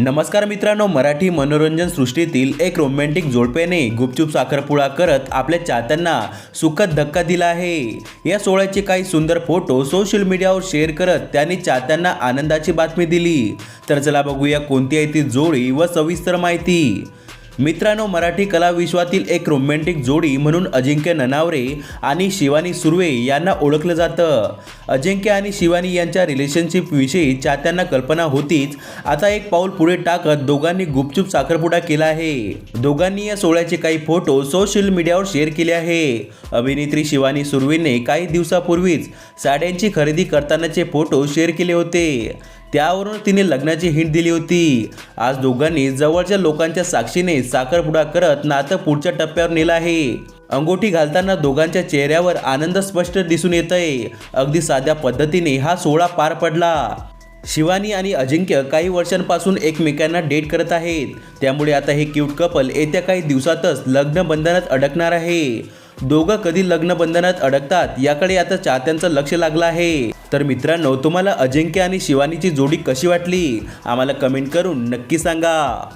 नमस्कार मित्रांनो मराठी मनोरंजन सृष्टीतील एक रोमॅन्टिक जोडप्याने गुपचूप साखरपुडा करत आपल्या चाहत्यांना सुखद धक्का दिला आहे. या सोहळ्याचे काही सुंदर फोटो सोशल मीडियावर शेअर करत त्यांनी चाहत्यांना आनंदाची बातमी दिली. तर चला बघूया कोणती आहे ती जोडी व सविस्तर माहिती. मित्रांनो मराठी कला विश्वातील एक रोमॅन्टिक जोडी म्हणून अजिंक्य ननावरे आणि शिवानी सुर्वे यांना ओळखलं जातं. अजिंक्य आणि शिवानी यांच्या रिलेशनशिपविषयी चाहत्यांना कल्पना होतीच. आता एक पाऊल पुढे टाकत दोघांनी गुपचूप साखरपुडा केला आहे. दोघांनी या सोहळ्याचे काही फोटो सोशल मीडियावर शेअर केले आहे. अभिनेत्री शिवानी सुर्वेने काही दिवसापूर्वीच साड्यांची खरेदी करतानाचे फोटो शेअर केले होते. त्यावरून तिने लग्नाची हिंट दिली होती. आज दोघांनी जवळच्या लोकांच्या साक्षीने साखरपुडा करत नातं पुढच्या टप्प्यावर नेलं आहे. अंगोठी घालताना दोघांच्या चेहऱ्यावर आनंद स्पष्ट दिसून येत आहे अगदी साध्या पद्धतीने हा सोहळा पार पडला. शिवानी आणि अजिंक्य काही वर्षांपासून एकमेकांना डेट करत आहेत. त्यामुळे आता हे क्यूट कपल येत्या काही दिवसातच लग्न बंधनात अडकणार आहे. दोघं कधी लग्न बंधनात अडकतात याकडे आता चाहत्यांचं लक्ष लागलं आहे. तर मित्रांनो तुम्हाला अजिंक्य आणि शिवानीची जोडी कशी वाटली? आम्हाला कमेंट करून नक्की सांगा.